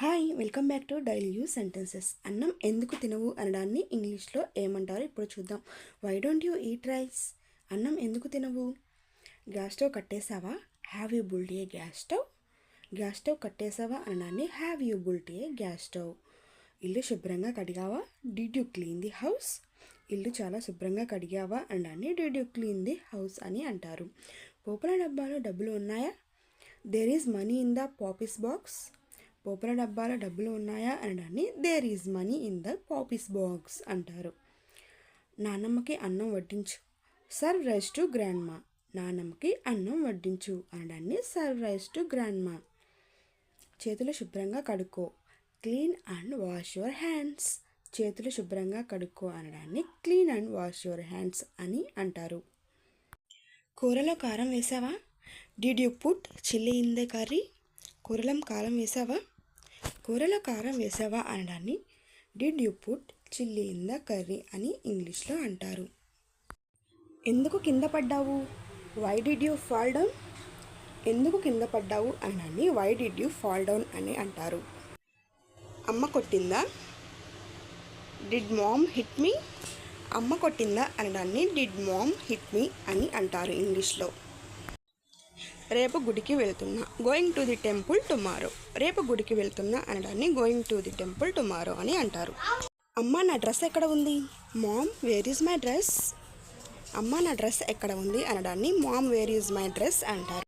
Hi welcome back to daily use sentences. అన్నం ఎందుకు తినవు అనడాన్ని ఇంగ్లీష్లో ఏమంటారు ఇప్పుడు చూద్దాం. Why don't you eat rice అన్నం ఎందుకు తినవు? Gas stove కట్టేసావా have you built a gas stove gas stove కట్టేసావా అనడాన్ని have you built a gas stove ఇల్లు శుభ్రంగా కడిగావా? Did you clean the house ఇల్లు చాలా శుభ్రంగా కడిగావా అనడాన్ని did you clean the house అని అంటారు. పోపుల డబ్బాలో డబ్బులు ఉన్నాయా? There is money in the poppies box పోపుల డబ్బాలో డబ్బులు ఉన్నాయా అనడాన్ని there is money in the poppies box అంటారు. నానమ్మకి అన్నం వడ్డించు. సర్వ్ రైస్ టు గ్రాండ్ మా నానమ్మకి అన్నం వడ్డించు అనడాన్ని సర్వ్ రైస్ టు గ్రాండ్ మా చేతులు శుభ్రంగా కడుక్కో. Clean and wash your hands చేతులు శుభ్రంగా కడుక్కో అనడాన్ని clean and wash your hands అని అంటారు. కూరలో కారం వేసావా? Did you put chilli in the curry కూరలం కారం వేసావా? కూరలో కారం వేసావా అనడాన్ని? Did you put chilli in the curry అని ఇంగ్లీష్లో అంటారు. ఎందుకు కింద పడ్డావు? Why did you fall down ఎందుకు కింద పడ్డావు అనడాన్ని why did you fall down అని అంటారు. అమ్మ కొట్టిందా? డిడ్ మామ్ హిట్ మీ అమ్మ కొట్టిందా అనడాన్ని డిడ్ మామ్ హిట్ మీ అని అంటారు ఇంగ్లీష్లో. రేపు గుడికి వెళ్తున్నా. Going to the temple tomorrow రేపు గుడికి వెళ్తున్నా అనడాన్ని going to the temple tomorrow అని అంటారు. అమ్మ నా డ్రెస్ ఎక్కడ ఉంది? Mom where is my dress అమ్మ నా డ్రెస్ ఎక్కడ ఉంది? అనడాన్ని mom where is my dress అంటారు.